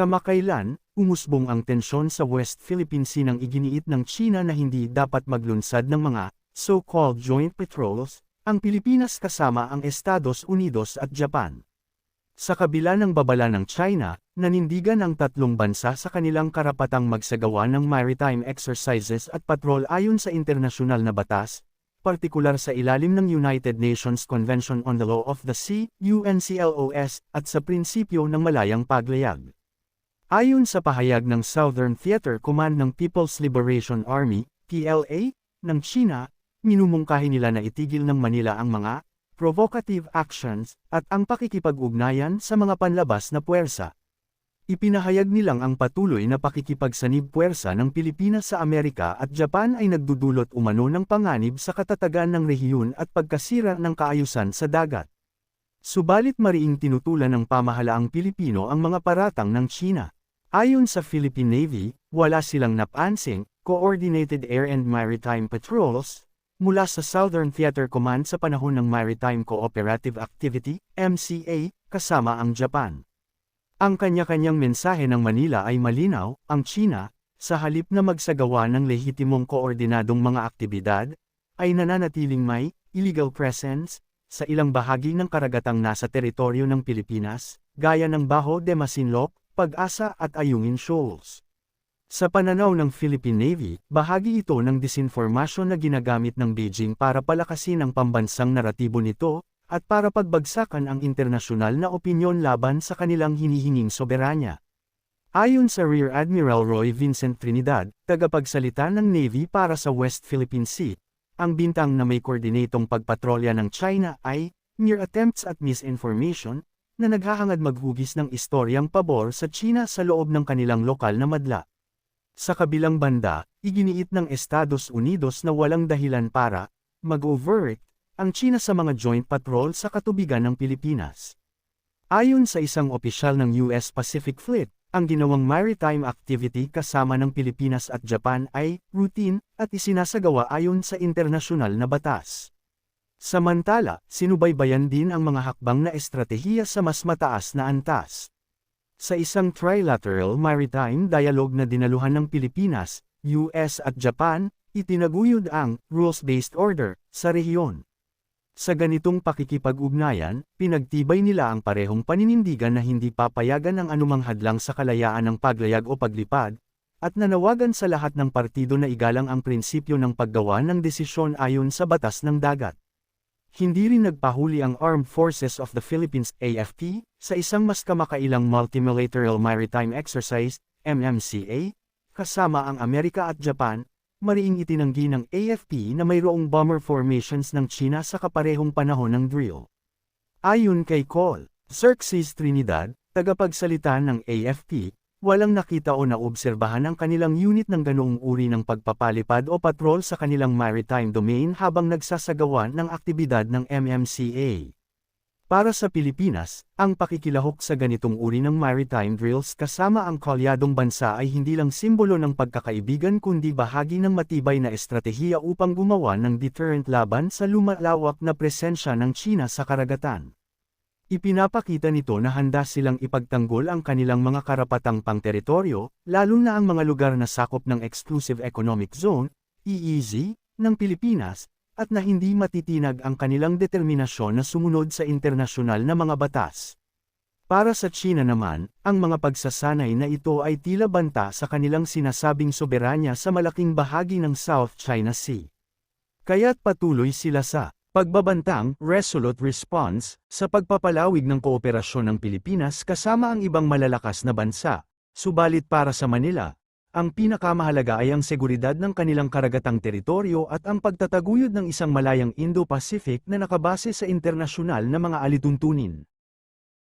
Kamakailan, umusbong ang tensyon sa West Philippine Sea nang iginiit ng China na hindi dapat maglunsad ng mga so-called joint patrols, ang Pilipinas kasama ang Estados Unidos at Japan. Sa kabila ng babala ng China, nanindigan ang tatlong bansa sa kanilang karapatang magsagawa ng maritime exercises at patrol ayon sa internasyonal na batas, partikular sa ilalim ng United Nations Convention on the Law of the Sea, UNCLOS, at sa prinsipyo ng malayang paglayag. Ayon sa pahayag ng Southern Theater Command ng People's Liberation Army, PLA, ng China, minumungkahi nila na itigil ng Manila ang mga provocative actions at ang pakikipag-ugnayan sa mga panlabas na puwersa. Ipinahayag nilang ang patuloy na pakikipagsanib puwersa ng Pilipinas sa Amerika at Japan ay nagdudulot umano ng panganib sa katatagan ng rehiyon at pagkasira ng kaayusan sa dagat. Subalit mariing tinutulan ng pamahalaang Pilipino ang mga paratang ng China. Ayon sa Philippine Navy, wala silang napansing, Coordinated Air and Maritime Patrols, mula sa Southern Theater Command sa panahon ng Maritime Cooperative Activity, MCA, kasama ang Japan. Ang kanya-kanyang mensahe ng Manila ay malinaw, ang China, sa halip na magsagawa ng lehitimong koordinadong mga aktibidad, ay nananatiling may illegal presence sa ilang bahagi ng karagatang nasa teritoryo ng Pilipinas, gaya ng Baho de Masinloc, Pag-asa at Ayungin Shoals. Sa pananaw ng Philippine Navy, bahagi ito ng disinformasyon na ginagamit ng Beijing para palakasin ang pambansang naratibo nito, at para pagbagsakan ang internasyonal na opinyon laban sa kanilang hinihinging soberanya. Ayon sa Rear Admiral Roy Vincent Trinidad, tagapagsalita ng Navy para sa West Philippine Sea, ang bintang na may koordinatong pagpatrolya ng China ay mere attempts at misinformation na naghahangad maghugis ng istoryang pabor sa China sa loob ng kanilang lokal na madla. Sa kabilang banda, iginiit ng Estados Unidos na walang dahilan para mag-overt ang China sa mga joint patrol sa katubigan ng Pilipinas. Ayon sa isang opisyal ng US Pacific Fleet, ang ginawang maritime activity kasama ng Pilipinas at Japan ay routine at isinasagawa ayon sa internasyonal na batas. Samantala, sinubaybayan din ang mga hakbang na estratehiya sa mas mataas na antas. Sa isang trilateral maritime dialogue na dinaluhan ng Pilipinas, US at Japan, itinaguyod ang rules-based order sa rehiyon. Sa ganitong pakikipag-ugnayan, pinagtibay nila ang parehong paninindigan na hindi papayagan ang anumang hadlang sa kalayaan ng paglayag o paglipad, at nanawagan sa lahat ng partido na igalang ang prinsipyo ng paggawa ng desisyon ayon sa batas ng dagat. Hindi rin nagpahuli ang Armed Forces of the Philippines AFP sa isang mas kamakailang multimulateral maritime exercise, MMCA, kasama ang Amerika at Japan, mariing itinanggi ng AFP na mayroong bomber formations ng China sa kaparehong panahon ng drill. Ayon kay Col. Xerxes Trinidad, tagapagsalita ng AFP, walang nakita o naobserbahan ang kanilang unit ng ganoong uri ng pagpapalipad o patrol sa kanilang maritime domain habang nagsasagawa ng aktibidad ng MMCA. Para sa Pilipinas, ang pakikilahok sa ganitong uri ng maritime drills kasama ang kalyadong bansa ay hindi lang simbolo ng pagkakaibigan kundi bahagi ng matibay na estratehiya upang gumawa ng deterrent laban sa lumalawak na presensya ng China sa karagatan. Ipinapakita nito na handa silang ipagtanggol ang kanilang mga karapatang pangteritoryo, lalo na ang mga lugar na sakop ng Exclusive Economic Zone, EEZ, ng Pilipinas, at na hindi matitinag ang kanilang determinasyon na sumunod sa internasyonal na mga batas. Para sa China naman, ang mga pagsasanay na ito ay tila banta sa kanilang sinasabing soberanya sa malaking bahagi ng South China Sea. Kaya't patuloy sila sa Pagbabantang, resolute response, sa pagpapalawig ng kooperasyon ng Pilipinas kasama ang ibang malalakas na bansa. Subalit para sa Manila, ang pinakamahalaga ay ang seguridad ng kanilang karagatang teritoryo at ang pagtataguyod ng isang malayang Indo-Pacific na nakabase sa internasyonal na mga alituntunin.